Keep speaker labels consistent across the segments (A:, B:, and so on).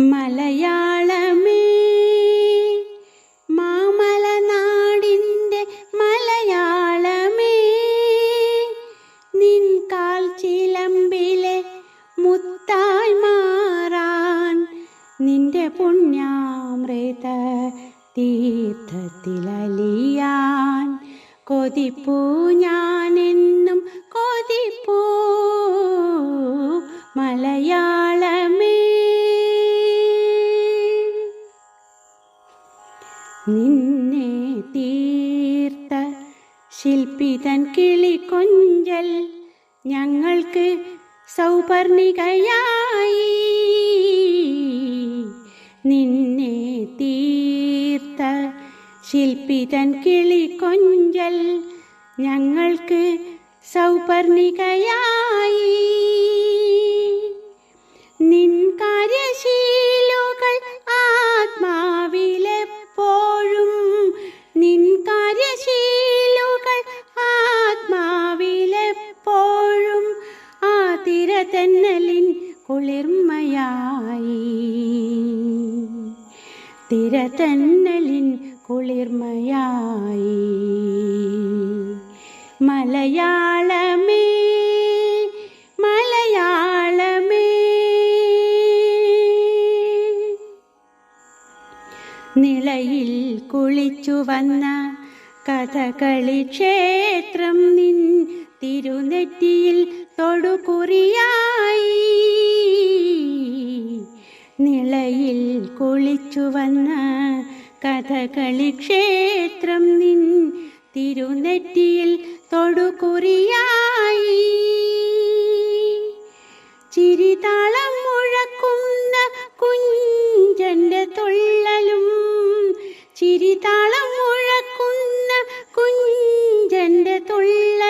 A: മലയാളമേ മാമലനാടിന്റെ മലയാളമേ. നിൻ കാൽ ചിലമ്പിലെ മുത്തായി മാറാൻ നിന്റെ പുണ്യാമൃത തീർത്ഥത്തിലലിയാൻ കൊതിപ്പൂ ഞാനെന്നും നിന്നെ തീർത്ത കിളി കൊഞ്ചൽ ഞങ്ങൾക്ക് സൗപർണികയായി. നിന്നെ തീർത്ത കിളി കൊഞ്ചൽ ഞങ്ങൾക്ക് സൗപർണികയായി. തിരതെന്നലിൻ കുളിർമയായി. തിരതെന്നലിൻ കുളിർമയായി. മലയാളമേ മലയാളമേ. നിളയിൽ കുളിച്ചു വന്ന കഥകളി ക്ഷേത്രം നിൻ തിരുനെറ്റിയിൽ തൊടുകുറിയായി. നിളയിൽ കുളിച്ചു വന്ന കഥകളി ക്ഷേത്രം നിൻ തിരുനെറ്റിയിൽ തൊടുകുറിയായി. ചിരിതാളം മുഴക്കുന്ന കുഞ്ചന്റെ തുള്ളലും ചിരിതാളം മുഴക്കുന്ന കുഞ്ചന്റെ തുള്ളലും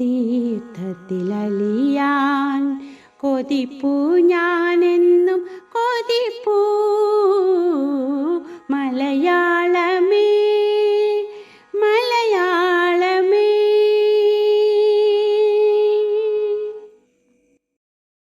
A: തീർത്ഥത്തിലലിയാൻ കൊതിപ്പൂ ഞാനെന്നും